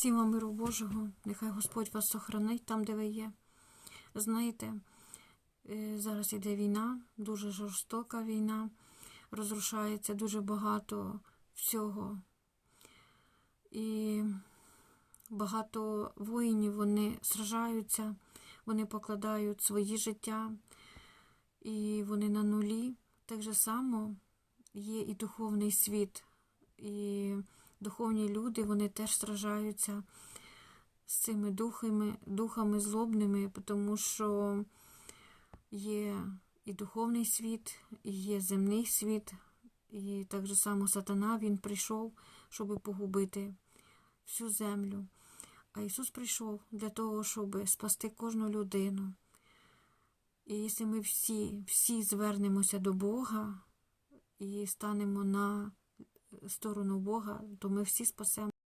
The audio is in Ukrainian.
Всім вам миру Божого, нехай Господь вас сохранить там, де ви є. Знаєте, е, зараз іде війна, дуже жорстока війна, розрушається дуже багато всього. І багато воїнів вони сражаються, вони покладають свої життя, і вони на нулі. Так же само є і духовний світ, і духовні люди вони теж сражаються з цими духами, духами злобними, тому що є і духовний світ, і є земний світ, і так же само сатана він прийшов, щоб погубити всю землю. А Ісус прийшов для того, щоб спасти кожну людину. І якщо ми всі, всі звернемося до Бога і станемо на сторону Бога, то ми всі спасемо.